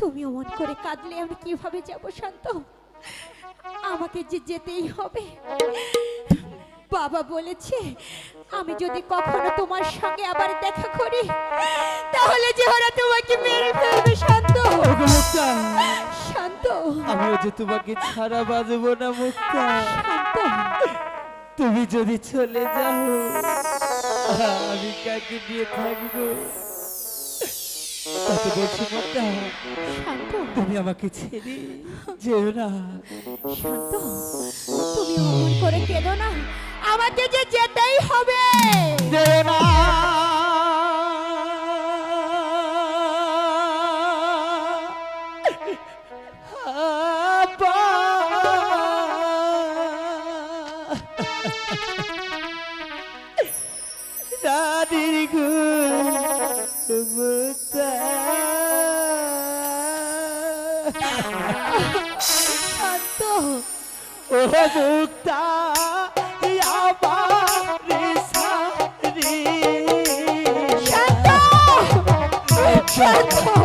তুমি অমন করে কাঁদলে আমি কীভাবে যাব শান্ত? আমাকে যে যেতেই হবে। বাবা বলেছে আমি যদি কখনো তোমার সঙ্গে আবার দেখা করি তাহলে যে ওরা তোমাকে মেরে ফেলবে শান্ত। শান্ত। আমিও যে তোমাকে ছাড়া বাজবো না মুক্তা। শান্ত। তুমি যদি চলে যাও আমি কাকে নিয়ে থাকব? কত বলছি মুক্তা শান্ত তুমি আমাকে ছেড়ে যেও না। শান্ত তুমি অমন করে কেঁদো না। আমাকে যে যেতেই হবে। যেও না। আপা। শান্ত ও মুক্তা শান্ত শান্ত